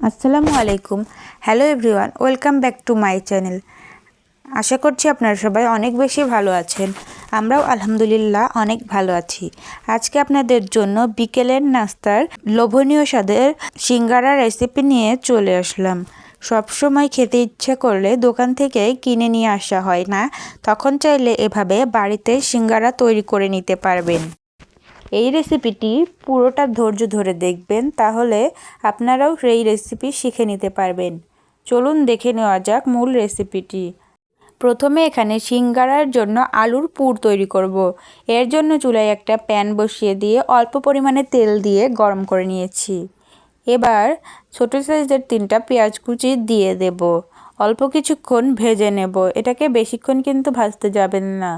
আসসালামু আলাইকুম। Hello everyone welcome back to my channel আশা করছি আপনারা সবাই অনেক বেশি ভালো আছেন। আমরাও আলহামদুলিল্লাহ অনেক ভালো আছি। আজকে আপনাদের জন্য বিকেলের নাস্তার লোভনীয় স্বাদের সিঙ্গারা রেসিপি নিয়ে চলে আসলাম। সব সময় খেতে ইচ্ছে করলে দোকান থেকে কিনে নিয়ে আসা হয় না। তখন চাইলে এভাবে বাড়িতে সিঙ্গারা তৈরি করে নিতে পারবেন। এই রেসিপিটি পুরোটা ধৈর্য ধরে দেখবেন, তাহলে আপনারাও সেই রেসিপি শিখে নিতে পারবেন। চলুন দেখে নেওয়া যাক মূল রেসিপিটি প্রথমে এখানে সিঙ্গারার জন্য আলুর পুর তৈরি করব। এর জন্য চুলায় একটা প্যান বসিয়ে দিয়ে অল্প পরিমাণে তেল দিয়ে গরম করে নিয়েছি। এবার ছোট সাইজের তিনটা পেঁয়াজ কুচি দিয়ে দেব। অল্প কিছুক্ষণ ভেজে নেব। এটাকে বেশিক্ষণ কিন্তু ভাজতে যাবেন না।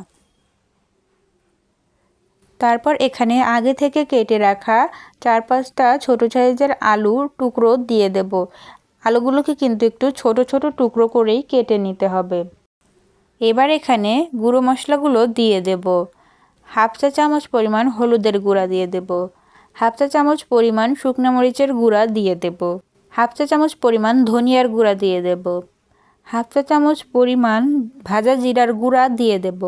তারপর এখানে আগে থেকে কেটে রাখা চার পাঁচটা ছোটো সাইজের আলুর টুকরো দিয়ে দেব। আলুগুলোকে কিন্তু একটু ছোট ছোট টুকরো করেই কেটে নিতে হবে। এবার এখানে গুঁড়ো মশলাগুলো দিয়ে দেব। হাফ চা চামচ পরিমাণ হলুদের গুঁড়া দিয়ে দেব। হাফ চা চামচ পরিমাণ শুকনো মরিচের গুঁড়া দিয়ে দেব। হাফ চা চামচ পরিমাণ ধনিয়ার গুঁড়া দিয়ে দেব। হাফ চা চামচ পরিমাণ ভাজা জিরার গুঁড়া দিয়ে দেব।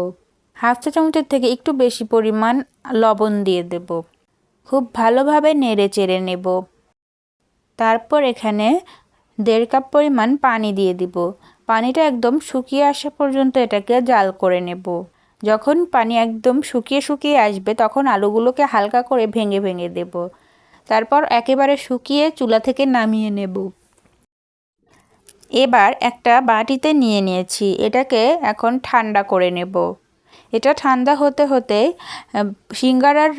হাফ চা চামচের থেকে একটু বেশি পরিমাণ লবণ দিয়ে দেব। খুব ভালোভাবে নেড়ে চেড়ে নেব। তারপর এখানে দেড় কাপ পরিমাণ পানি দিয়ে দিব। পানিটা একদম শুকিয়ে আসা পর্যন্ত এটাকে জাল করে নেব। যখন পানি একদম শুকিয়ে শুকিয়ে আসবে, তখন আলুগুলোকে হালকা করে ভেঙে ভেঙে দেব। তারপর একেবারে শুকিয়ে চুলা থেকে নামিয়ে নেব। এবার একটা বাটিতে নিয়ে নিয়েছি। এটাকে এখন ঠান্ডা করে নেব। এটা ঠান্ডা হতে হতে সিঙ্গারার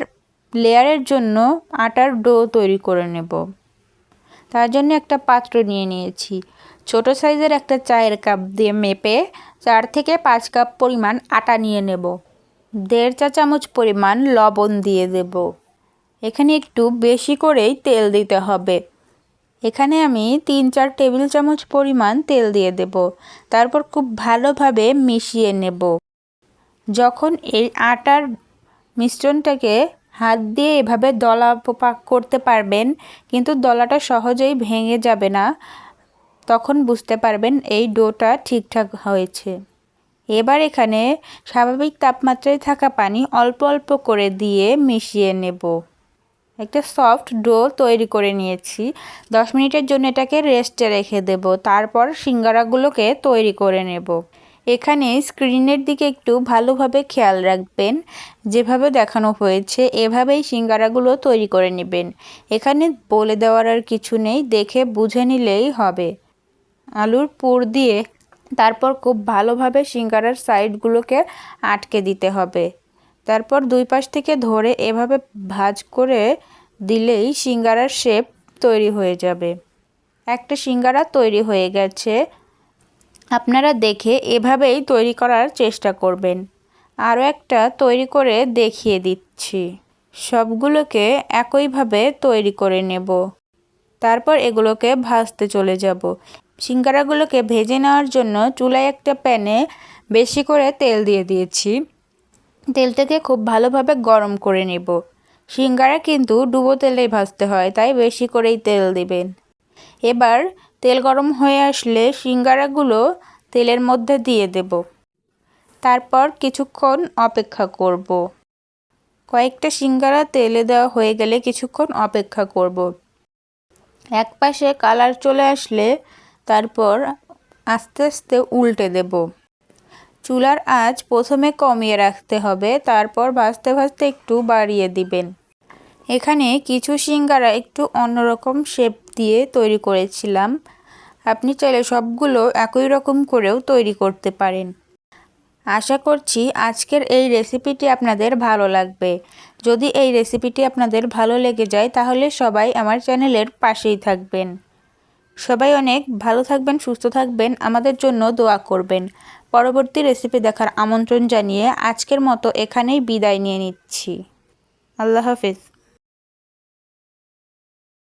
লেয়ারের জন্য আটার ডো তৈরি করে নেব। তার জন্য একটা পাত্র নিয়ে নিয়েছি। ছোট সাইজের একটা চায়ের কাপ দিয়ে মেপে চার থেকে পাঁচ কাপ পরিমাণ আটা নিয়ে নেব। দেড় চা চামচ পরিমাণ লবণ দিয়ে দেব। এখানে একটু বেশি করেই তেল দিতে হবে। এখানে আমি তিন চার টেবিল চামচ পরিমাণ তেল দিয়ে দেব। তারপর খুব ভালোভাবে মিশিয়ে নেব। যখন এই আটার মিশ্রণটাকে হাত দিয়ে এভাবে দলা পাক করতে পারবেন, কিন্তু দলাটা সহজেই ভেঙে যাবে না, তখন বুঝতে পারবেন এই ডোটা ঠিকঠাক হয়েছে। এবার এখানে স্বাভাবিক তাপমাত্রায় থাকা পানি অল্প অল্প করে দিয়ে মিশিয়ে নেব। একটা সফট ডো তৈরি করে নিয়েছি। দশ মিনিটের জন্য এটাকে রেস্টে রেখে দেব। তারপর সিঙ্গারাগুলোকে তৈরি করে নেব। এখানে স্ক্রিনের দিকে একটু ভালোভাবে খেয়াল রাখবেন। যেভাবে দেখানো হয়েছে, এভাবেই সিঙ্গারাগুলো তৈরি করে নেবেন। এখানে বলে দেওয়ার আর কিছু নেই, দেখে বুঝে নিলেই হবে। আলুর পুর দিয়ে তারপর খুব ভালোভাবে সিঙ্গারার সাইডগুলোকে আটকে দিতে হবে। তারপর দুই পাশ থেকে ধরে এভাবে ভাজ করে দিলেই সিঙ্গারার শেপ তৈরি হয়ে যাবে। একটা সিঙ্গারা তৈরি হয়ে গেছে। আপনারা দেখে এভাবেই তৈরি করার চেষ্টা করবেন। আরও একটা তৈরি করে দেখিয়ে দিচ্ছি। সবগুলোকে একইভাবে তৈরি করে নেব। তারপর এগুলোকে ভাজতে চলে যাব। সিঙ্গারাগুলোকে ভেজে নেওয়ার জন্য চুলায় একটা প্যানে বেশি করে তেল দিয়ে দিয়েছি। তেলটাকে খুব ভালোভাবে গরম করে নেব। সিঙ্গারা কিন্তু ডুবো তেলেই ভাজতে হয়, তাই বেশি করেই তেল দিবেন। এবার তেল গরম হয়ে আসলে সিঙ্গারাগুলো তেলের মধ্যে দিয়ে দেব। তারপর কিছুক্ষণ অপেক্ষা করব। কয়েকটা সিঙ্গারা তেলে দেওয়া হয়ে গেলে কিছুক্ষণ অপেক্ষা করব। এক পাশে কালার চলে আসলে তারপর আস্তে আস্তে উল্টে দেব। চুলার আঁচ প্রথমে কমিয়ে রাখতে হবে, তারপর ভাজতে ভাজতে একটু বাড়িয়ে দিবেন। এখানে কিছু সিঙ্গারা একটু অন্যরকম শেপ দিয়ে তৈরি করেছিলাম। আপনি চাইলে সবগুলো একই রকম করেও তৈরি করতে পারেন। আশা করছি আজকের এই রেসিপিটি আপনাদের ভালো লাগবে। যদি এই রেসিপিটি আপনাদের ভালো লেগে যায়, তাহলে সবাই আমার চ্যানেলের পাশেই থাকবেন। সবাই অনেক ভালো থাকবেন, সুস্থ থাকবেন, আমাদের জন্য দোয়া করবেন। পরবর্তী রেসিপি দেখার আমন্ত্রণ জানিয়ে আজকের মতো এখানেই বিদায় নিয়ে নিচ্ছি। আল্লাহ হাফিজ।